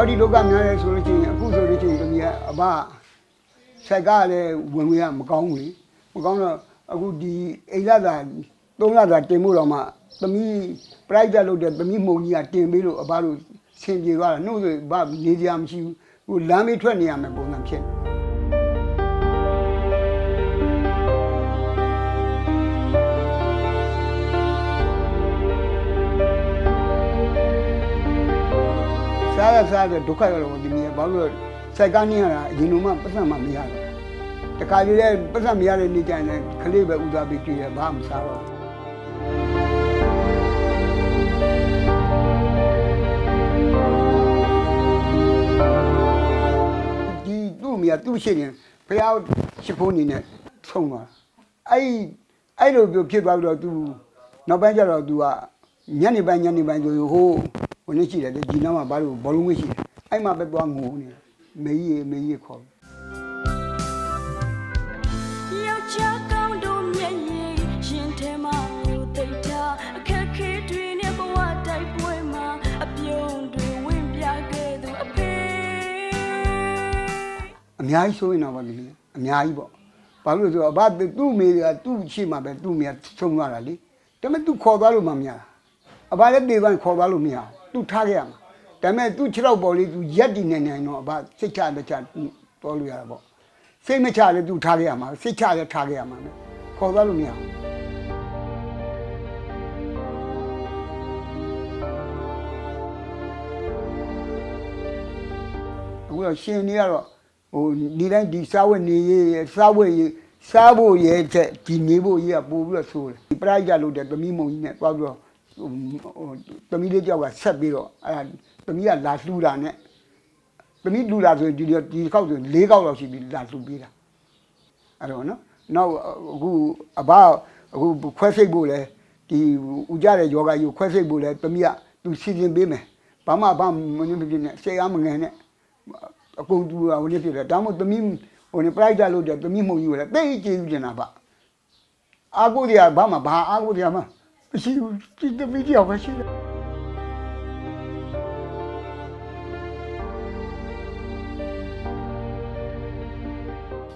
လောက်ဒီဒုက္ခများလဲဆိုလို့ချင်းအခုဆိုလို့ချင်းတမီးကအဘဆိုင်ကလည်းဝင်ဝင်ကမကောင်းဘူးလေမကောင်းတော့အခုဒီအိမ်လာသာသုံးလာသာတင်ဖို့တော့မှသမီး private လုပ်တဲ့သမီးမှုန်ကြီးကတင်ပေးလို့အဘတို့ဆင်ပြေသွားတာနှုတ်ဆိုဘာနေကြမရှိဘူးဟိုလမ်းမေးထွက်နေရမယ်ပုံစံဖြစ်နေ စားရစားတဲ့ဒုက္ခရောဒီမြေဘာလို့လဲစိုက်ကနေရတာအရင်ကမှပတ်သက်မှမရတော့တခါကြီးလဲပတ်သက်မရတဲ့နေ့ကျရင်လည်းခလေးပဲဥစားပြီးတွေ့ရဘာမှမစားတော့ဘူးဒီသူ့အမိကသူ့ရှိနေဘုရားရှိခိုးနေနဲ့ဆုံးသွားအဲ့အဲ့လိုပြောဖြစ်သွားပြီးတော့ तू နောက်ပိုင်းကျတော့ तू ကညနေပိုင်းညနေပိုင်းဆိုဟိုဟို နေ့ရှိတယ်လေဒီနောက်မှာဘာလို့ဘောလုံးဝေးရှိတယ်အဲ့မှာပဲသွားငိုနေမေကြီးရေမေကြီးရေခေါ်ယောက်ျားကောင်းတို့မျက်ရည်ရင်ထဲမှာလူသိပ်တာအခက်ခဲတွေနဲ့ဘဝတိုက်ပွဲမှာအပြုံးတွေဝင်ပြခဲ့သူအဖေအများကြီးဆိုရင်တော့ဗာလူကြီးအများကြီးပေါ့ဘာလို့လဲဆိုတော့ဘာသူ့မေကသူ့ရှိမှပဲသူ့မေကဆုံးသွားတာလေဒါပေမဲ့ तू ခေါ်သွားလို့မမရအဘလည်းတေပန်းခေါ်သွားလို့မရဘူး သူထားခဲ့ရမှာဒါပေမဲ့သူခြေတော့ပေါ်လေးသူရက်တည်နေနေတော့အဘစိတ်ချမချတော်လို့ရတာပေါ့စိတ်မချလည်းသူထားခဲ့ရမှာစိတ်ချလည်းထားခဲ့ရမှာခေါ်သွားလို့မရဘူးအခုတော့ရှင်နေကတော့ဟိုဒီတိုင်းဒီစားဝတ်နေရေးစားဝတ်ရေးစားဖို့ရဲတဲ့ဒီနေဖို့ရေးကပို့ပြီးတော့ဆိုးတယ်ပြလိုက်ကြလို့တဲ့သမီးမုံကြီးနဲ့တွားပြီးတော့ သမီးလေးကြောက်ကဆက်ပြီးတော့အဲဒါသမီးကလာလှူတာနဲ့သမီးလှူတာဆိုရင်ဒီဒီခေါက်ဆို၄ခေါက်လောက်ရှိပြီလာလှူပေးတာအဲ့တော့နော်နောက်အခုအဘအခုခွဲစိတ်ဖို့လဲဒီဦးကြတဲ့ယောဂကြီးကိုခွဲစိတ်ဖို့လဲသမီးကသူစီစဉ်ပေးမယ်ဘာမှဘာမညွှန်မပြနဲ့စိတ်အားမငယ်နဲ့အကုန်တူတာဟိုနေ့ဖြစ်တယ်ဒါမှမဟုတ်သမီးဟိုနေ့ private လို့တဲ့သမီးမှုန်ကြီးကိုလည်းတိတ်ကျေးဇူးတင်တာပါအာကိုတရားဘာမှဘာအာကိုတရားမှ မရှိဘူးဒီသမီးတယောက်ပဲရှိတယ်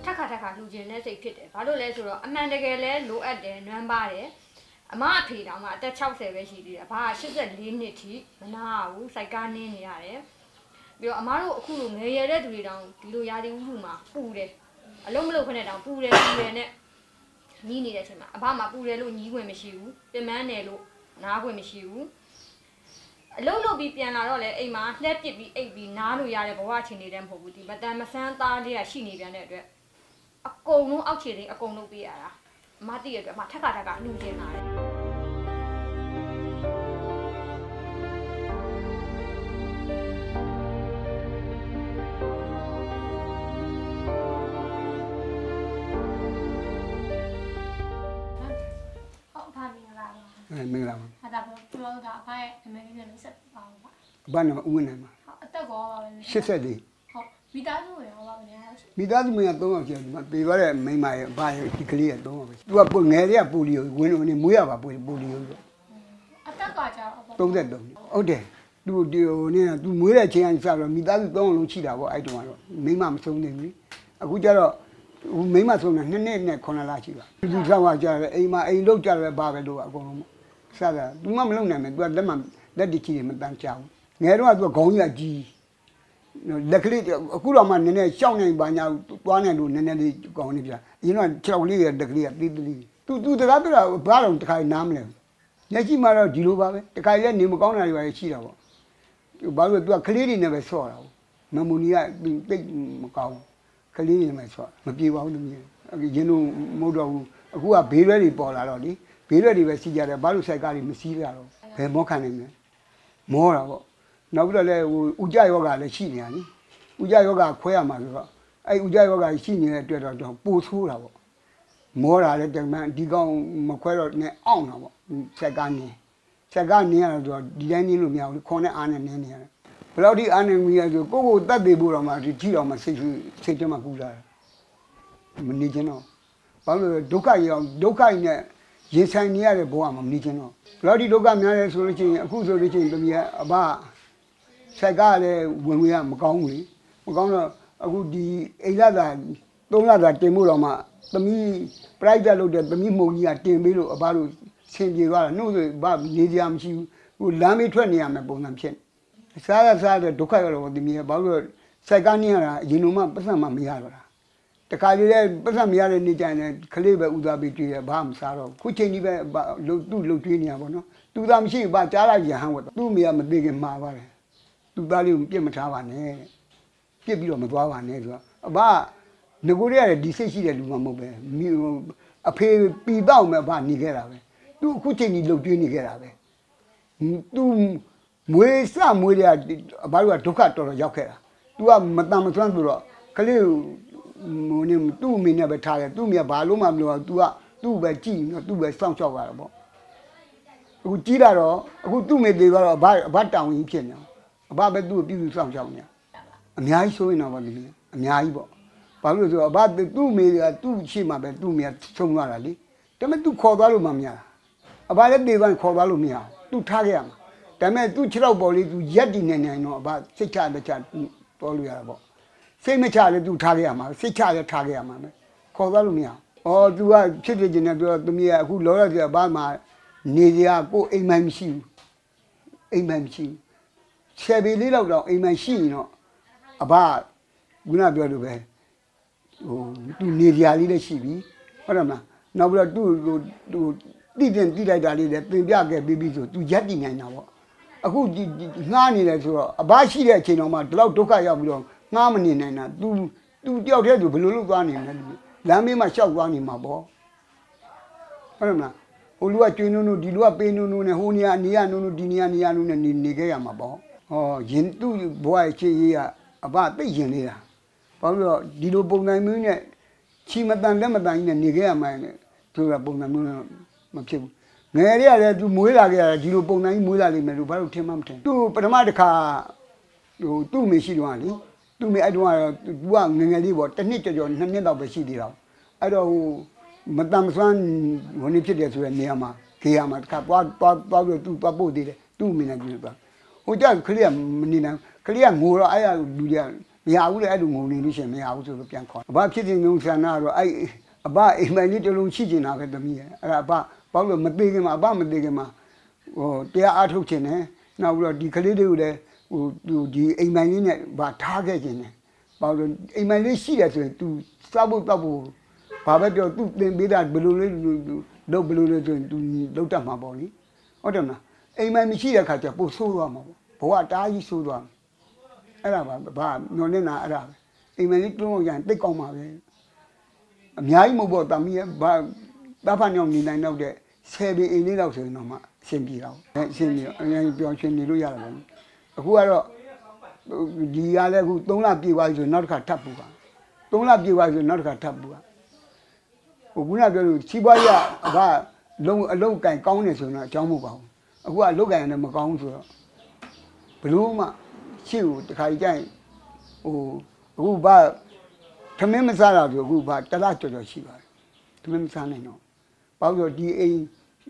ထက်ခါထက်ခါလူကျင်တဲ့စိတ်ဖြစ်တယ်ဘာလို့လဲဆိုတော့အမှန်တကယ်လဲလိုအပ်တယ်နွမ်းပါတယ်အမအဖေတောင်မှအသက်60ပဲရှိသေးတယ်ဘာ84နှစ်ထိမနာဘူးစိုက်ကားနင်းနေရတယ်ပြီးတော့အမတို့အခုလိုငယ်ရတဲ့သူတွေတောင်ဒီလိုရာသီဥတုမှာပူတယ်အလုံးမလုံးခနဲ့တောင်ပူတယ်ပူတယ်နဲ့ ညီးနေတဲ့အချိန်မှာအဘမှာပူတယ်လို့ညီးခွင့်မရှိဘူးပင်မန်းတယ်လို့နားခွင့်မရှိဘူးအလုံးလုံးပြီးပြန်လာတော့လေအိမ်မှာလှက်ပစ်ပြီးအိပ်ပြီးနားလို့ရတဲ့ဘဝအခြေအနေတည်းမဟုတ်ဘူးဒီမတန်မဆန်းသားလေးကရှိနေပြန်တဲ့အတွက်အကုန်လုံးအောက်ခြေတွေအကုန်လုံးပေးရတာအမတည့်ရအတွက်အမထက်ခါထက်ခါနှူကျင်လာတယ် အဲမင်္ဂလာပါဟာဒါပေါ့ကျွန်တော်တို့ကအဖိုးရဲ့နာမည်လေးနဲ့ဆက်ပါအောင်ပါဘာနာမဦးဝင်နိုင်မှာဟုတ်အသက်ကောပါပဲ84ဟုတ်မိသားစုဝင်ရောပါပဲညာရှိမိသားစုမင်းက3ယောက်ရှိတယ်ဒီမှာပြေသွားတဲ့မိန်းမရဲ့ဘာရဲ့ဒီကလေးက3ယောက်ပဲသူကပိုငယ်တဲ့ကပိုလီယိုဝင်ဝင်မွေးရပါပိုပိုလီယိုဆိုအသက်ကကြာတော့ပေါ့33ဟုတ်တယ်သူဒီဟိုနေ့ကသူမွေးတဲ့ချင်းကစတော့မိသားစု3ယောက်လုံးရှိတာပေါ့အဲ့တုန်းကတော့မိန်းမမဆုံးနေဘူးအခုကျတော့ဟိုမိန်းမဆုံးတာ2နှစ်နဲ့9လရှိပါသူဆောင်းကကြတယ်အိမ်မှာအိမ်လောက်ကြတယ်ဘာပဲလို့အကုန်လုံး စတာသူမှမလုံနိုင်မယ်သူကလက်မှလက်တချီမတန်းချအောင်ငယ်တော့ကသူကခေါင်းကြီးကကြီးလက်ကလေးအခုတော့မှနည်းနည်းရှောင်းနေပါညာသွားနေလို့နည်းနည်းလေးကောင်းနေပြအရင်ကခြေောက်လေးလက်ကလေးကတီးတီးသူသူတကားပြောတာဘာတော့တခါနားမလဲမျက်ရှိမှတော့ဒီလိုပါပဲတခါလည်းနေမကောင်းတာတွေပါရှိတာပေါ့ဘာလို့သူကကလေးတွေနဲ့ပဲဆော့တာမမူနီကတိတ်မကောင်းကလေးတွေနဲ့ပဲဆော့မပြေပါဘူးသူကြီးရင်တို့မဟုတ်တော့ဘူးအခုကဘေးရဲတွေပေါ်လာတော့လေ ဘေးရွက်တွေပဲစီးကြတယ်ဘာလို့ဆိုင်ကားတွေမစီးကြတော့ဘယ်မောခံနိုင်မလဲမောတာပေါ့နောက်ပြီးတော့လည်းဟိုဥကြယောဂလည်းရှိနေတာနိဥကြယောဂခွဲရမှာဆိုတော့အဲ့ဥကြယောဂရှိနေတဲ့အတွက်တော့ပိုဆိုးတာပေါ့မောတာလည်းတမန်ဒီကောင်မခွဲတော့နဲ့အောင့်တာပေါ့ဆက်ကနေဆက်ကနေရတော့ဒီတိုင်းနင်းလို့မရဘူးခွန်နဲ့အားနဲ့နင်းနေရတယ်ဘယ်တော့ဒီအားနဲ့မီးရဆိုကိုကိုတတ်သေးဖို့တော့မှဒီကြည့်တော့မှစိတ်စိတ်ကြမှာကူလာတယ်မနေချင်တော့ဘာလို့လဲဒုက္ခရောဒုက္ခနဲ့ ရင်ဆိုင်နေရတဲ့ဘဝမှာမနေချင်တော့ဘယ်တော့ဒီဒုက္ခများလဲဆိုလို့ချင်းအခုဆိုလို့ချင်းတမီးကအဘစိုက်ကလည်းဝင်ဝင်ကမကောင်းဘူးလေမကောင်းတော့အခုဒီအိမ်လာသာသုံးလာသာတင်ဖို့တော့မှသမီး private လုပ်တဲ့သမီးမှုန်ကြီးကတင်ပေးလို့အဘတို့ဆင်ပြေသွားတာနှုတ်ဆိုဘာနေကြမရှိဘူးဟိုလမ်းမေးထွက်နေရမယ်ပုံစံဖြစ်နေစားရစားတဲ့ဒုက္ခရောက်တော့သမီးကဘာလို့လဲစိုက်ကနေရတာအရင်ကမှပတ်စံမှမရတော့တာ တခါလေလေပတ်စံမရတဲ့နေကြရင်ခလေးပဲဥသားပြီးကြည့်ရဘာမှမစားတော့ဘူးခုချိန်ကြီးပဲဘာလုံသူ့လုံကျွေးနေရပါတော့သူသားမရှိဘူးဘာကြားလိုက်ရဟန်းဝတ်သူ့မိကမသိခင်မှာပါတယ်သူသားလေးကိုပြစ်မထားပါနဲ့ပြစ်ပြီးတော့မသွားပါနဲ့ဆိုတော့အဘငကိုရတဲ့ဒီစိတ်ရှိတဲ့လူမှမဟုတ်ပဲမိဟိုအဖေပီတော့မဲ့ဘာနေခဲ့တာပဲသူအခုချိန်ကြီးလုံကျွေးနေခဲ့တာပဲသူမွေးစမွေးရအဘတို့ကဒုက္ခတော်တော်ရောက်ခဲ့တာ तू ကမတန်မသွမ်းဆိုတော့ကလေးကို ဟိုနေသူ့အမေနဲ့ပဲထားတယ်သူ့အမေကဘာလို့မှမလုပ်ဘူး तू ကသူ့ပဲကြည့်နေသူ့ပဲစောင့်ရှောက်ရတာပေါ့အခုကြီးလာတော့အခုသူ့အမေသေးသွားတော့အဘအဘတောင်ကြီးဖြစ်နေအောင်အဘပဲသူ့ကိုပြုစုစောင့်ရှောက်နေအများကြီးဆိုးရင်တော့ဗောဒီလိုအများကြီးပေါ့ဘာလို့လဲဆိုတော့အဘသူ့အမေကသူ့ရှိမှပဲသူ့အမေကဆုံးသွားတာလေဒါပေမဲ့ तू ခေါ်သွားလို့မှမရတာအဘလည်းသေးသွားရင်ခေါ်သွားလို့မရအောင် तू ထားခဲ့ရမှာဒါပေမဲ့ तू ခြေတော့ပေါ်လေး तू ရက်တည်နေနေတော့အဘစိတ်ချလက်ချပေါ်လို့ရတာပေါ့ စိတ်မချလည်းသူထားခဲ့ရမှာစိတ်ချလည်းထားခဲ့ရမှာပဲခေါ်သွားလို့မရအောင်ဩ तू ကဖြစ်ဖြစ်ခြင်းနဲ့ तू ကသမီးကအခုလောရစီကဘာမှနေကြကိုအိမ်မိုင်မရှိဘူးအိမ်မိုင်မရှိဘူးဆယ်ပေလေးလောက်တော့အိမ်မိုင်ရှိရင်တော့အဘခုနပြောလို့ပဲဟို तू နေကြလေးလည်းရှိပြီဟုတ်တယ်မလားနောက်ပြီးတော့ तू ဟို तू တိတင်တိလိုက်တာလေးလည်းသင်ပြခဲ့ပြီးပြီဆို तू ရက်တည်နိုင်တာပေါ့ အခုဒီဒီငှားနေတယ်ဆိုတော့အဘရှိတဲ့အချိန်တော့မှဒီလောက်ဒုက္ခရောက်ပြီးတော့ ငှားမနေနိုင်တာ तू तू တယောက်တည်းသူဘယ်လိုလုပ်သွားနေမလဲလူလမ်းမေးမှရှောက်သွားနေမှာပေါ့ဟုတ်တယ်မလားဟိုလူကကျွေးနုံနုံဒီလူကပေးနုံနုံနဲ့ဟိုနေရာနေရာနုံနုံဒီနေရာနေရာနုံနဲ့နေနေခဲ့ရမှာပေါ့ဟောရင်သူ့ဘဝရဲ့ချစ်ရေးကအဘသိရင်လေးတာဘာလို့လဲဆိုတော့ဒီလိုပုံစံမျိုးနဲ့ချီမတန်တက်မတန်ကြီးနဲ့နေခဲ့ရမှန်းနဲ့သူကပုံစံမျိုးနဲ့မဖြစ်ဘူးငယ်ရက်လည်းသူမွေးလာခဲ့ရတာဒီလိုပုံစံကြီးမွေးလာလိမ့်မယ်လို့ဘာလို့ထင်မှမထင်သူပထမတစ်ခါဟိုသူ့မေရှိတော့လေ သူ့မေအဲ့တော့ကတော့သူကငယ်ငယ်လေးပေါ့တစ်နှစ်ကျော်ကျော်နှစ်နှစ်တော့ပဲရှိသေးတာအဲ့တော့ဟိုမတမ်းမဆွမ်းဝင်နေဖြစ်တယ်ဆိုတဲ့နေရာမှာခေရမှာတစ်ခါသွားသွားသွားပြီးသူ့သွားပို့သေးတယ်သူ့မေနဲ့ပြီးတော့ဟိုကြောက်ကလေးကမနေနိုင်ကလေးကငိုတော့အဲ့ရလူတွေကမရဘူးလေအဲ့လိုငိုနေလို့ရှိရင်မရဘူးဆိုတော့ပြန်ခေါ်အဘဖြစ်စဉ်လုံးဆန္ဒကတော့အဲ့အဘအိမ်မက်လေးတစ်လုံးရှိကျင်တာပဲတမီးရဲ့အဲ့ဒါအဘဘာလို့မသေးခင်မှာအဘမသေးခင်မှာဟိုတရားအားထုတ်ခြင်းနဲ့နောက်ပြီးတော့ဒီကလေးတွေကိုလည်း ဟိုသူဒီအိမ်မက်လေးနဲ့ဗာထားခဲ့ခြင်းနဲ့ဘာလို့အိမ်မက်လေးရှိတယ်ဆိုရင် तू စားဖို့တောက်ဖို့ဘာပဲပြော तू သင်ပေးတာဘယ်လိုလေးလုပ်ဘယ်လိုလေးဆိုရင် तू လောက်တတ်မှာပေါ့လေဟုတ်တယ်မလားအိမ်မက်မရှိတဲ့ခါကျပို့ဆိုးသွားမှာပေါ့ဘဝတားကြီးဆိုးသွားမှာ အဲ့ဒါပါဘာညွန်နေတာအဲ့ဒါပဲအိမ်မလေးတွန်းလို့ရရင်တိတ်ကောင်းပါပဲအများကြီးမဟုတ်ပေါ့တာမီးဘာတာဖန်ညောင်နေနိုင်တော့တဲ့ဆယ်ပင်အိမ်လေးလောက်ဆိုရင်တော့မှအဆင်ပြေတော့အဲအဆင်ပြေတော့အများကြီးပျော်ရွှင်နေလို့ရတာပေါ့ အခုကတော့ဒီကလည်းအခု3လပြည့်သွားပြီဆိုနောက်တစ်ခါထပ်ပူပါ3လပြည့်သွားပြီဆိုနောက်တစ်ခါထပ်ပူပါဟိုခုနပြောလို့ချီးပွားရအဘလုံးအလုံးကင်ကောင်းနေဆိုတော့အကြောင်းမဟုတ်ပါဘူးအခုကလုတ်ကင်ရတယ်မကောင်းဘူးဆိုတော့ဘလို့မှရှေ့ကိုတခါကြီးကြိုင်ဟိုအခုဘာသမင်းမစားတာဆိုအခုဘာတလားကြော်ကြော်ရှိပါတယ်သမင်းမစားနိုင်တော့ဘာလို့လဲဒီအိမ်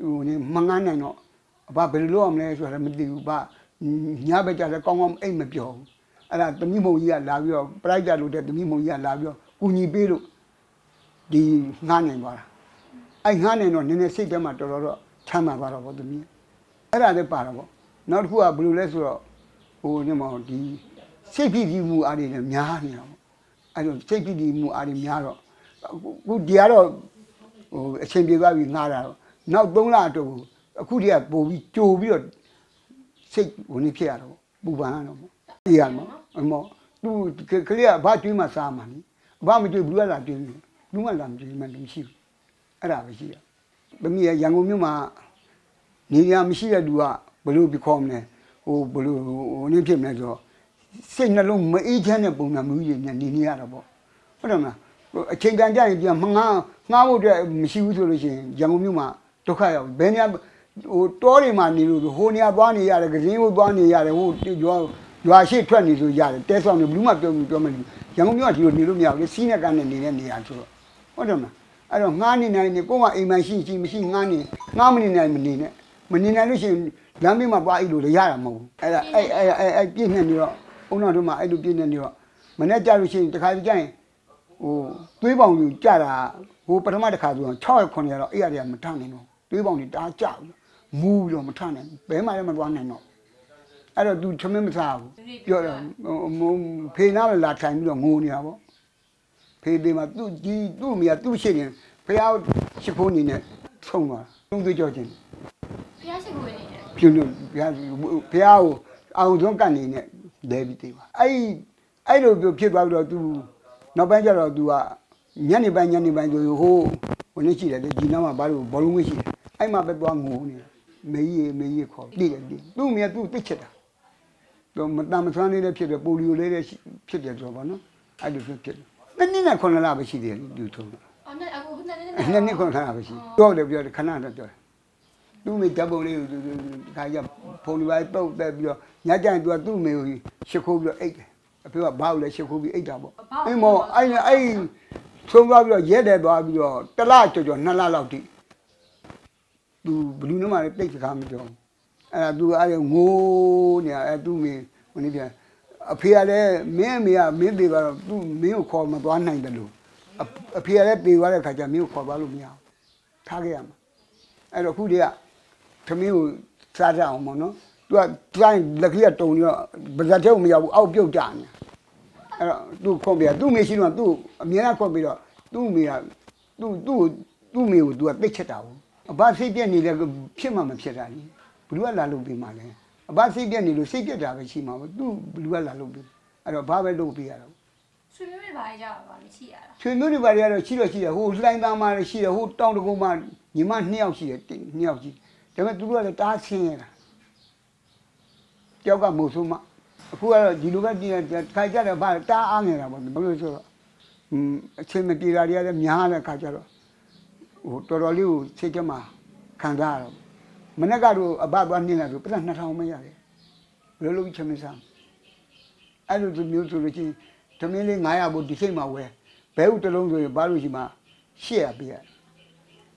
ဟိုနေမငန်းနိုင်တော့ဘာဘယ်လိုလုပ်အောင်လဲဆိုတာလည်းမသိဘူးဘာ ညဘက်ကြလည်းကောင်းကောင်းအိမ်မပြောဘူးအဲ့ဒါသမီးမုံကြီးကလာပြီးတော့ပရိုက်တာလို့တဲ့သမီးမုံကြီးကလာပြီးတော့ကူညီပေးလို့ဒီငှားနိုင်သွားတာအဲ့ငှားနိုင်တော့နည်းနည်းစိတ်ထဲမှာတော်တော်တော့ချမ်းသာသွားတော့ဗောသမီးအဲ့ဒါလည်းပါတော့ဗောနောက်တစ်ခုကဘယ်လိုလဲဆိုတော့ဟိုညမောဒီစိတ်ဖြစ်ပြီးမှုအားတွေလည်းများနေတာပေါ့အဲဒါစိတ်ဖြစ်ပြီးမှုအားတွေများတော့အခုဒီကတော့ဟိုအချိန်ပြေသွားပြီးငှားတာတော့နောက်3လအတွက်ကိုအခုတည်းကပို့ပြီးကြိုပြီးတော့ စိတ်ဝင်နေဖြစ်ရတော့ပူပန်ရတော့ပေါ့ဒီရမှာအမောသူကလေးကဘာကျွေးမှစားမှနိဘာမကျွေးဘူးလားကျွေးဘူးဘူးမှလာမကျွေးမှမရှိဘူးအဲ့ဒါပဲရှိရသမီးရရန်ကုန်မြို့မှာနေရမရှိတဲ့လူကဘယ်လိုပြခေါ်မလဲဟိုဘယ်လိုဟိုနေဖြစ်မလဲဆိုတော့စိတ်နှလုံးမအေးချမ်းတဲ့ပုံစံမျိုးကြီးနဲ့နေနေရတာပေါ့ဟုတ်တယ်မလားဟိုအချိန်တန်ကြရင်ပြန်မငားငားဖို့အတွက်မရှိဘူးဆိုလို့ရှိရင်ရန်ကုန်မြို့မှာဒုက္ခရောက်ဘယ်နေရာ ဟိုတောတွေမှာနေလို့ဟိုနေရာသွားနေရတယ်ကရင်ကိုသွားနေရတယ်ဟိုရွာရွာရှိထွက်နေဆိုရတယ်တဲဆောင်နေဘလူးမှပြောပြောမလို့ရန်ကုန်မြို့ကဒီလိုနေလို့မရဘူးလေစီးနဲ့ကန်းနဲ့နေတဲ့နေရာဆိုတော့ဟုတ်တယ်မလားအဲ့တော့ငားနေနိုင်နေကိုယ်ကအိမ်မရှိရှိမရှိငားနေငားမနေနိုင်မနေနဲ့မနေနိုင်လို့ရှိရင်လမ်းမေးမှာသွားအိတ်လို့လည်းရတာမဟုတ်ဘူးအဲ့ဒါအဲ့အဲ့အဲ့အဲ့ပြည့်နေနေတော့အုံတော်တို့မှာအဲ့လိုပြည့်နေနေတော့မနေ့ကြလို့ရှိရင်တခါကြရင်ဟိုသွေးပေါင်ကြီးကြတာဟိုပထမတစ်ခါဆိုတော့6ရက်9ရက်တော့အဲ့ရတွေကမထနိုင်တော့သွေးပေါင်ကြီးတအားကြဘူး မူးပြီးတော့မထနိုင်ဘဲမှလည်းမသွားနိုင်တော့အဲ့တော့ तू ချမင်းမစားဘူးပြောတယ်ဟိုဖေနာလာထိုင်ပြီးတော့ငိုနေတာပေါ့ဖေသေးမှာသူ့ဒီသူ့အမိကသူ့ရှိနေဖះရှိခိုးနေနဲ့ဆုံးသွားသုံးသွေးကြောချင်း ဖျားရှိခိုးနေတယ် ပြုလို့ဘုရားဘုရားကိုအောင်ဆုံးကနေနဲ့လဲပြီးသေးပါအဲ့အဲ့လိုပြောဖြစ်သွားပြီးတော့ तू နောက်ပိုင်းကျတော့ तू ကညနေပိုင်းညနေပိုင်းဆိုဟိုဟိုနေ့ရှိတယ်လေဒီနားမှာဘာလို့ဘောလုံးဝင်းရှိတယ်အဲ့မှာပဲသွားငိုနေ မေကြီးမေကြီးခေါ်တိတယ်တိသူ့မြတ်သူ့သိချစ်တာတော့မတမ်းမဆွမ်းလေးလည်းဖြစ်တယ်ပိုလီယိုလေးလည်းဖြစ်တယ်ဆိုတော့ဗောနော်အဲ့လိုဖြစ်ဖြစ်တယ်နှစ်နှစ်နဲ့ခုနှစ်လပဲရှိတယ်လူထုံးအော်နဲ့အခုနှစ်နှစ်နှစ်နှစ်ခုနှစ်လပဲရှိပြောတယ်ပြောတယ်ခဏတော့ပြောတယ်သူ့မိဓာတ်ပုံလေးကိုသူခါကျဖုန်ဒီပိုင်းပုတ်တက်ပြီးတော့ညကြရင်သူကသူ့မိကိုရှ िख ိုးပြီးတော့အိတ်တယ်အဖေကဘာလို့လဲရှ िख ိုးပြီးအိတ်တာပေါ့အင်းမောအဲ့အဲ့ဆုံးသွားပြီးတော့ရက်တယ်သွားပြီးတော့တစ်လကြော်ကြော်နှစ်လလောက်တိ သူဘလူးနမလည်းတိတ်စကားမပြောဘူးအဲ့ဒါသူအဲ့ဒါငိုးနေအဲ့သူ့မိဟိုနေပြန်အဖေကလည်းမင်းအမေကမင်းသေးတော့သူ့မင်းကိုခေါ်မသွားနိုင်တယ်လို့အဖေကလည်းပြေသွားတဲ့ခါကျမင်းကိုခေါ်သွားလို့မရဘူးထားခဲ့ရမှာအဲ့တော့ခုတည်းကသမီးကိုစားကြအောင်ပေါ့နော်သူကတိုင်းလက်ကလေးကတုံပြီးတော့ဗဇက်ထဲကိုမရောက်ဘူးအောက်ပြုတ်ကြနေအဲ့တော့သူ့ခွန်ပြသူ့မေရှိတော့သူ့အမြဲတမ်းခွန်ပြီးတော့သူ့မေကသူ့သူ့သူ့မေကိုသူကသိချက်တာဘူး အဘစိတ်ပြက်နေလဲဖြစ်မှမဖြစ်တာလေဘလူကလာလုပ်ပြီးမှလဲအဘစိတ်ပြက်နေလို့စိတ်ပြက်တာပဲရှိမှာပေါ့သူ့ဘလူကလာလုပ်ပြီးအဲ့တော့ဘာပဲလုပ်ပြီးရတော့ဆွေမျိုးတွေပါကြတာပါမရှိရတာချွေမျိုးတွေဘာတွေကတော့ရှိတော့ရှိတယ်ဟိုလှိုင်းသားမှလည်းရှိတယ်ဟိုတောင်တကုန်းမှညီမနှစ်ယောက်ရှိတယ်တစ်နှစ်ယောက်ရှိတယ်ဒါပေမဲ့သူတို့ကလည်းတားဆင်းရတာတယောက်ကမို့ဆိုမှအခုကတော့ဒီလိုပဲဒီခါကြတယ်ဘာတားအားငယ်တာပေါ့ဘယ်လိုဆိုတော့อืมအချိန်မပြေတာတွေကလည်းများတဲ့ခါကြတော့ ဟိုတော်တော်လေးကိုစိတ်ထဲမှာခံစားရတော့မနေ့ကတော့အဘသွားနှင်းလာဆိုပြဿနာ2000မရတယ်ဘယ်လိုလုပ်ချင်မစားအဲ့လိုမျိုးဆိုလို့ချင်းသမင်းလေး900ဘုတ်ဒီစိတ်မှာဝယ်ဘဲဥတစ်လုံးဆိုရင်ဘာလို့ရှိမှ800ပေးရ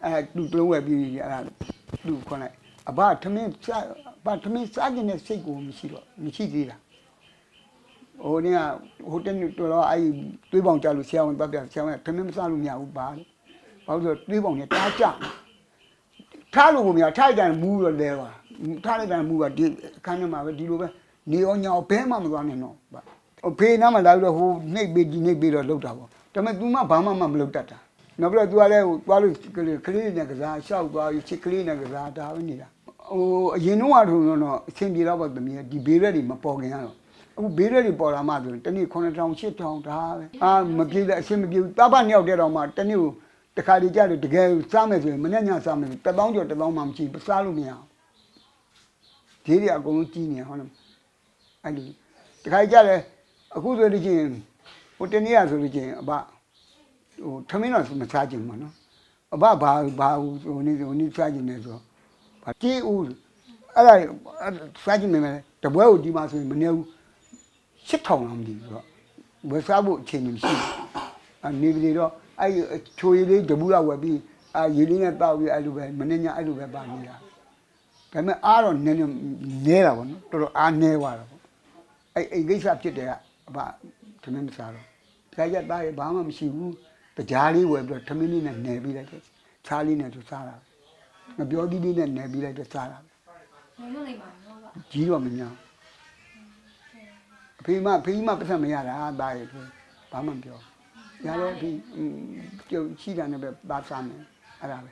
အဲ့သူတစ်လုံးဝယ်ပြီးအဲ့ဒါသူခွန်လိုက်အဘသမင်းစားအဘသမင်းစားခြင်းနဲ့စိတ်ကိုမရှိတော့မရှိသေးတာဟိုနေ့ကဟိုတနေ့တော်တော့အဲ့တွေးပေါင်ကြလို့ဆရာဝန်ပတ်ပြဆရာဝန်ကသမင်းမစားလို့မရဘူးပါလို့ ဘာလို့ဆိုတွေးပေါင်နဲ့တားကြထားလို့ကိုမရထားလိုက်တိုင်းမူးတော့လဲပါထားလိုက်တိုင်းမူးကဒီအခန်းထဲမှာပဲဒီလိုပဲနေရောညောဘဲမှမသွားနဲ့တော့ဗျဟိုဖေးနားမှာလာပြီးတော့ဟိုနှိပ်ပေးဒီနှိပ်ပေးတော့လောက်တာပေါ့ဒါပေမဲ့ तू မှဘာမှမလုပ်တတ်တာနောက်ပြီးတော့ तू ကလည်းဟိုသွားလို့ကလေးကလေးနဲ့ကစားရှောက်သွားပြီးချစ်ကလေးနဲ့ကစားဒါပဲနေတာဟိုအရင်တော့ကတော့တော့အဆင်ပြေတော့ပေါ့သမီးဒီဘေးရက်တွေမပေါ်ခင်ကတော့အခုဘေးရက်တွေပေါ်လာမှဆိုရင်တနေ့9000 8000ဒါပဲအာမပြေတဲ့အဆင်မပြေဘူးတားပနှစ်ယောက်တည်းတော့မှတနေ့ကို တခါတည်းကြလို့တကယ်စားမယ်ဆိုရင်မနေ့ညစားမယ်1000ကျော်1000မှမရှိဘူးစားလို့မရအောင်ဈေးတွေအကုန်လုံးကြီးနေဟုတ်လားအဲ့ဒီတခါကြလဲအခုဆိုလို့ချင်းဟိုတနေ့ရဆိုလို့ချင်းအဘဟိုထမင်းတော့မစားချင်ဘူးနော်အဘဘာဘာဟိုနေ့ဟိုနေ့စားချင်တယ်ဆိုတော့ဘာတီးဦးအဲ့ဒါစားချင်မယ်တပွဲကိုဒီမှာဆိုရင်မနေဘူး8000လောက်မသိဘူးတော့ဝယ်စားဖို့အချိန်မရှိဘူးအနေပြီးတော့ အဲ့ချိုရည်လေးတပူလောက်ဝယ်ပြီးအာရည်လေးနဲ့တောက်ပြီးအဲ့လိုပဲမနေ့ညအဲ့လိုပဲပါနေတာဒါပေမဲ့အားတော့နည်းနည်းနဲတာပေါ့နော်တော်တော်အားနဲသွားတာပေါ့အဲ့အိမ်ကိစ္စဖြစ်တယ်ကအဘထမင်းမစားတော့ဒါကြသားရဘာမှမရှိဘူးတကြားလေးဝယ်ပြီးတော့ထမင်းလေးနဲ့နယ်ပြီးလိုက်တယ်ခြားလေးနဲ့သူစားတာမပြောသီးလေးနဲ့နယ်ပြီးလိုက်တော့စားတာမလို့နေပါတော့ပါကြီးတော့မများအဖေမဖေမပတ်သက်မရတာသားရဆိုဘာမှမပြောရ တယ်အဖေကျုပ်ရှိတာနဲ့ပဲသားစားမယ်အဲ့ဒါပဲ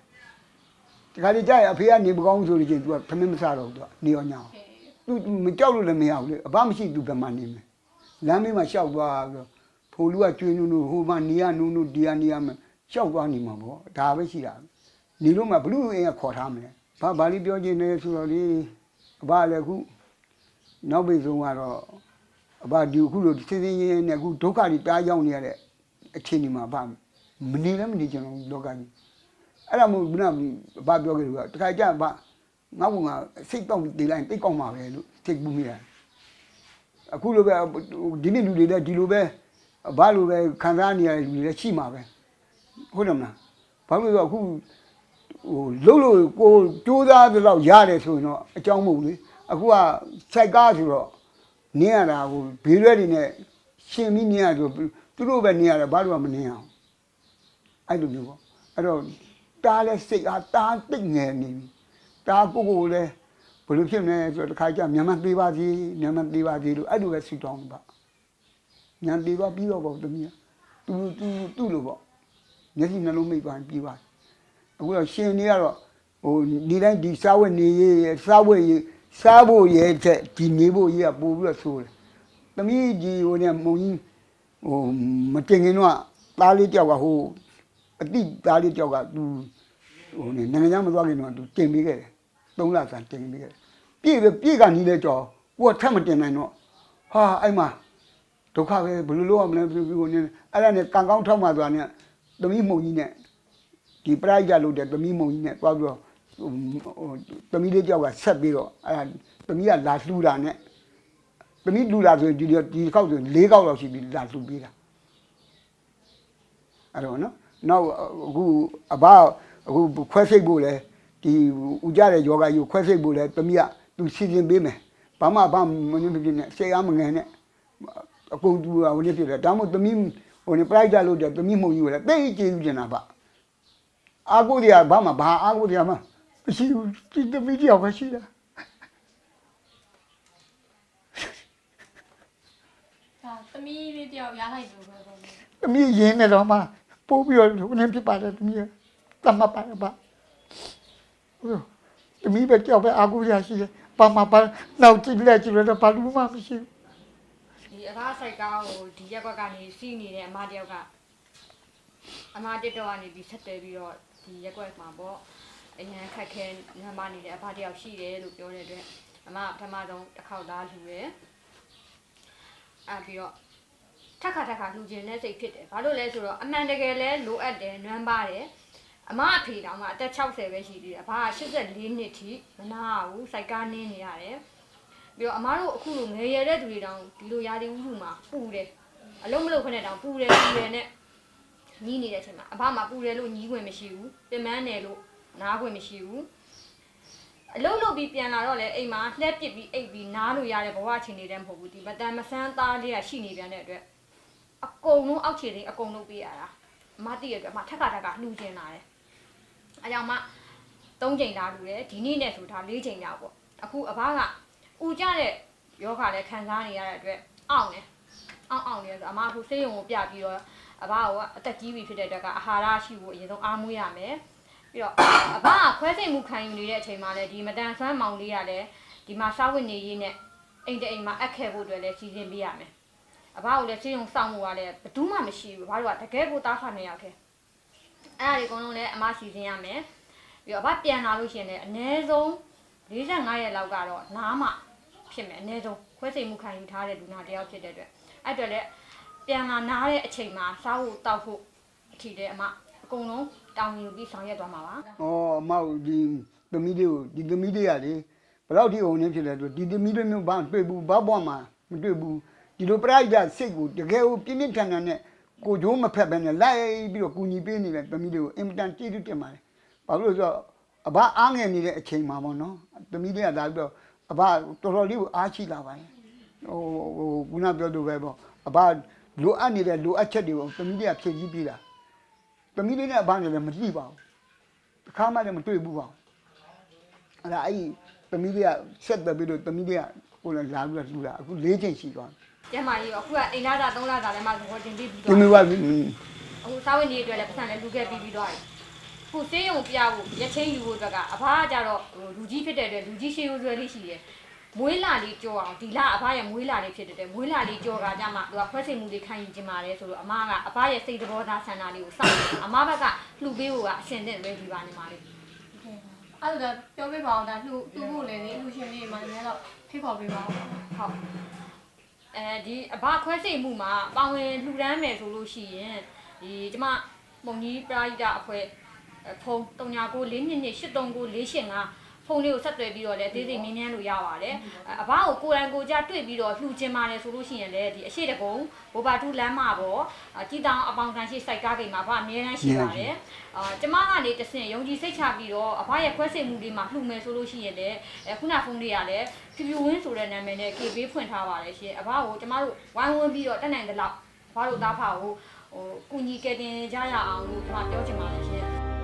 ဒီခါလေးကြာရအဖေကနေမကောင်းဆိုလို့ချင်း तू ကထမင်းမစားတော့ तू ကနေရောညောင်းသူမကြောက်လို့လည်းမရဘူးလေအဘမရှိသူဘယ်မှာနေမလဲလမ်းမေးမှာရှောက်သွားပြီးတော့ဖိုလူကကျွေးနုံနုံဟိုမှာနေရနုံနုံဒီရနေရမယ်ရှောက်သွားနေမှာပေါ့ဒါပဲရှိတာနေလို့မှဘလူးအင်းကခေါ်ထားမယ်ဘာဘာလေးပြောချင်းလဲဆိုတော့လေအဘလည်းအခုနောက်ပိတ်ဆုံးကတော့အဘဒီအခုလိုစင်းစင်းရင်းနဲ့အခုဒုက္ခတွေတားရောက်နေရတဲ့ အခြေအနေမှာအဘမနေလည်းမနေကြတော့လောကကြီးအဲ့ဒါမို့ခုနကအဘပြောခဲ့လို့ကတခါကျအဘငါ့ဘုံကစိတ်တော့တည်လိုက်တိတ်ကောက်မှာပဲလို့စိတ်ပူမိတာအခုလိုပဲဒီနေ့လူတွေလည်းဒီလိုပဲဘာလိုပဲခံစားနေရတဲ့လူတွေလည်းရှိမှာပဲဟုတ်တယ်မလားဘာလို့လဲဆိုတော့အခုဟဟိုလှုပ်လို့ကိုကြိုးစားသလောက်ရတယ်ဆိုရင်တော့အကြောင်းမဟုတ်ဘူးလေအခုကစိုက်ကားဆိုတော့နင်းရတာဟိုဘေးရွက်တွေနဲ့ရှင်ပြီးနင်းရဆို သူတို့ပဲနင်းရတယ်ဘာလို့မှမနင်းအောင်အဲ့လိုမျိုးပေါ့အဲ့တော့တားလဲစိတ်အားတားတိတ်ငယ်နေပြီတားကိုကိုလည်းဘယ်လိုဖြစ်မလဲဆိုတော့တစ်ခါကျမြန်မာသေးပါသေးမြန်မာသေးပါသေးလို့အဲ့လိုပဲဆူတောင်းပါညာသေးပါပြီးတော့ပေါ့တမီးသူသူသူ့လိုပေါ့မျက်စိနှလုံးမိတ်သွားပြီးပါအခုတော့ရှင်နေကတော့ဟိုဒီတိုင်းဒီစားဝတ်နေရေးရယ်စားဝတ်ရေးစားဖို့ရဲတဲ့ဒီနေဖို့ရေးကပို့ပြီးတော့ဆိုးတယ်။သမီးကြီးဟိုနဲ့မုံကြီး ဟိုမတင်ခင်တော့သားလေးတယောက်ကဟိုအတိသားလေးတယောက်ကသူဟိုနေနိုင်ငံခြားမသွားခင်တော့သူတင်ပေးခဲ့တယ်။သုံးလဆန်တင်ပေးခဲ့တယ်။ပြည့်ပဲပြည့်ကနီးလဲကြောကိုကထက်မတင်နိုင်တော့ဟာအဲ့မှာဒုက္ခပဲဘယ်လိုလုပ်ရမလဲပြီးပြီးကိုနေအဲ့ဒါနဲ့ကံကောင်းထောက်မှသွားနဲ့သမီးမုံကြီးနဲ့ဒီပရိုက်ကြလို့တဲ့သမီးမုံကြီးနဲ့တွားပြီးတော့ဟိုဟိုသမီးလေးကြောက်ကဆက်ပြီးတော့အဲ့ဒါသမီးကလာလှူတာနဲ့ သမီးလှူတာဆိုရင်ဒီဒီကောက်ဆိုရင်၄ကောက်လောက်ရှိပြီးလာလှူပေးတာအဲ့တော့နော်နောက်အခုအဘအခုခွဲစိတ်ဖို့လဲဒီဥကြတဲ့ယောဂကြီးကိုခွဲစိတ်ဖို့လဲသမီးကသူစီစဉ်ပေးမယ်ဘာမှဘာမညွှန်ပြနေစိတ်အားမငယ်နဲ့အကုန်သူကဟိုနေ့ဖြစ်တယ်ဒါမှမဟုတ်သမီးဟိုနေ့ပရိုက်ကြလို့တဲ့သမီးမုံကြီးကိုလဲတိတ်ကျေးဇူးတင်တာပါအာကိုတရားဘာမှဘာအာကိုတရားမှမရှိဘူးဒီတမီးတရားပဲရှိတာ သမီးလေးတယောက်ရားလိုက်လို့ပဲပေါ့တမီးရင်းနေတော့မှပို့ပြီးတော့ဘယ်နဲ့ဖြစ်ပါတယ်တမီးတမပါပါဟုတ်တမီးပဲကြောက်ပဲအာကိုတရားရှိတယ်ဘာမှဘာနောက်ကြည့်လက်ကြည့်လို့ဘာလို့မှမရှိဘူးဒီအဘာဆိုင်ကားကိုဒီရက်ကွက်ကနေစီးနေတဲ့အမတယောက်ကအမတစ်တော့ကနေပြီးဆက်တယ်ပြီးတော့ဒီရက်ကွက်မှာပေါ့အရန်ခက်ခဲညမနေတဲ့အဘတယောက်ရှိတယ်လို့ပြောတဲ့အတွက်အမပထမဆုံးတစ်ခေါက်သားလှူတယ်အဲပြီးတော့ ထက်ခါထက်ခါလှူခြင်းနဲ့စိတ်ဖြစ်တယ်ဘာလို့လဲဆိုတော့အမှန်တကယ်လဲလိုအပ်တယ်နွမ်းပါတယ်အမအဖေတောင်မှအသက်60ပဲရှိသေးတယ်အဘက84နှစ်ထိမနာဘူးစိုက်ကားနင်းနေရတယ်ပြီးတော့အမတို့အခုလိုငယ်ရတဲ့သူတွေတောင်ဒီလိုရာသီဥတုမှာပူတယ်အလုံးမလုံးခနဲ့တောင်ပူတယ်ပူတယ်နဲ့ညီးနေတဲ့အချိန်မှာအဘမှာပူတယ်လို့ညီးခွင့်မရှိဘူးပြင်မန်းတယ်လို့နားခွင့်မရှိဘူးအလုံးလုံးပြီးပြန်လာတော့လေအိမ်မှာလှက်ပစ်ပြီးအိပ်ပြီးနားလို့ရတဲ့ဘဝအခြေအနေတည်းမဟုတ်ဘူးဒီမတန်မဆန်းသားလေးကရှိနေပြန်တဲ့အတွက် အကုန်လုံးအောက်ခြေလေးအကုန်လုံးပေးရတာအမတည့်ရအတွက်အမထက်ခါထက်ကလှူကျင်လာတယ်အဲကြောင့်မှ၃ချိန်လာလှူတယ်ဒီနေ့နဲ့ဆိုဒါ၄ချိန်လာပေါ့အခုအဘကဥကြတဲ့ယောဂလည်းခံစားနေရတဲ့အတွက်အောင့်တယ်အောင့်အောင့်နေတယ်ဆိုအမအခုဆေးရုံကိုပြပြီးတော့အဘကအသက်ကြီးပြီဖြစ်တဲ့အတွက်ကအာဟာရရှိဖို့အရင်ဆုံးအားမွေးရမယ်ပြီးတော့အဘကခွဲစိတ်မှုခံယူနေတဲ့အချိန်မှာလည်းဒီမတန်ဆွမ်းမောင်လေးကလည်းဒီမှာစားဝတ်နေရေးနဲ့အိမ်တအိမ်မှာအပ်ခဲ့ဖို့အတွက်လည်းစီစဉ်ပေးရမယ် အဘကိုလည်းဆေးရုံစောင့်မှုကလည်းဘယ်သူမှမရှိဘူးဘာလို့ကတကယ်ကိုတားဖာနေရောက်ခဲ့အဲ့ဒါတွေအကုန်လုံးလည်းအမစီစဉ်ရမယ်ပြီးတော့အဘပြန်လာလို့ရှိရင်လည်းအနည်းဆုံး45ရက်လောက်ကတော့နားမှဖြစ်မယ်အနည်းဆုံးခွဲစိတ်မှုခံယူထားတဲ့လူနာတယောက်ဖြစ်တဲ့အတွက်အဲ့အတွက်လည်းပြန်လာနားတဲ့အချိန်မှာစားဖို့တောက်ဖို့အထီတဲ့အမအကုန်လုံးတောင်းယူပြီးဆောင်ရွက်သွားမှာပါဩအမောက်ဒီသမီးလေးကိုဒီသမီးလေးကလေဘယ်တော့ဒီအောင်နေဖြစ်လဲဆိုဒီသမီးလေးမျိုးဘာတွေ့ဘူးဘာဘွားမှာမတွေ့ဘူး ဒီလိုပရိုက်ကြစိတ်ကိုတကယ်ကိုပြင်းပြင်းထန်ထန်နဲ့ကိုကြိုးမဖက်ပဲနဲ့လိုက်ပြီးတော့ကူညီပေးနေတဲ့သမီးလေးကိုအင်မတန်ကျေးဇူးတင်ပါတယ်ဘာလို့လဲဆိုတော့အဘအားငယ်နေတဲ့အချိန်မှာပေါ့နော်သမီးလေးကလာပြီးတော့အဘတော်တော်လေးကိုအားရှိလာပါတယ်ဟိုဟိုခုနပြောလို့ပဲပေါ့အဘလိုအပ်နေတဲ့လိုအပ်ချက်တွေကိုသမီးလေးကဖြည့်ဆည်းပေးတာသမီးလေးနဲ့အဘနဲ့လည်းမကြည့်ပါဘူးတစ်ခါမှလည်းမတွေ့ဘူးပါဘူးအဲ့ဒါအဲ့ဒီသမီးလေးကဆက်တယ်ပြီးတော့သမီးလေးကကိုယ်လည်းလာပြီးတော့လှူတာအခု၄ချိန်ရှိသွား ကျမကြီးရောအခုကအိမ်သားသား၃လသားလည်းမှသဘောတင်ပြီးပြီးပြီတော့ဒီမျိုးကအခုစားဝတ်နေအတွက်လည်းပတ်စံလည်းလူခဲ့ပြီးပြီးတော့ခုဆေးရုံပြဖို့ရက်ချင်းယူဖို့အတွက်ကအဖားကကြတော့ဟိုလူကြီးဖြစ်တဲ့အတွက်လူကြီးရှေးရိုးဆွဲလေးရှိတယ်မွေးလာလေးကြောအောင်ဒီလအဖားရဲ့မွေးလာလေးဖြစ်တဲ့အတွက်မွေးလာလေးကြောကကြမှာသူကခွဲစိတ်မှုလေးခံယူခြင်းပါတယ်ဆိုတော့အမကအဖားရဲ့စိတ်သဘောသားဆန္ဒလေးကိုစောင့်အမဘက်ကလှူပေးဖို့ကအရှင်တဲ့လွဲဒီပါနေပါလေအဲ့ဒါပြောပြပါအောင်ဒါလှူလှူဖို့လေလေလှူရှင်လေးမှလည်းတော့ဖိခေါ်ပေးပါဦးဟုတ် အဲဒီအဘခွဲစိတ်မှုမှာပါဝင်လှူဒန်းမယ်ဆိုလို့ရှိရင်ဒီကျမပုံကြီးပရာဟိတအဖွဲ့ဖုန်း399422839485 ဖဖုန်းလေးကိုဆက်သွယ်ပြီးတော့လည်းသေးသေးမြင်းမြန်းလို့ရပါတယ်အဘကိုကိုယ်တိုင်ကိုယ်ကြတွေ့ပြီးတော့လှူခြင်းပါတယ်ဆိုလို့ရှိရင်လည်းဒီအရှိတကုံဘိုဘာတူလမ်းမှာပေါ့ကြည်တောင်အပေါင်တန်ရှိစိုက်ကားကိန်းမှာအဘအများတန်းရှိပါတယ်အာကျမကနေတဆင့်ယုံကြည်စိတ်ချပြီးတော့အဘရဲ့ခွဲစိတ်မှုတွေမှာလှူမယ်ဆိုလို့ရှိရင်လည်းခုနဖုန်းလေးကလည်းဖြူဖြူဝင်းဆိုတဲ့နာမည်နဲ့ KB ဖွင့်ထားပါတယ်ရှင်အဘကိုကျမတို့ဝိုင်းဝန်းပြီးတော့တက်နိုင်တဲ့လောက်အဘတို့သားဖာကိုဟိုကုညီကယ်တင်ကြရအောင်လို့ကျွန်မပြောချင်ပါတယ်ရှင်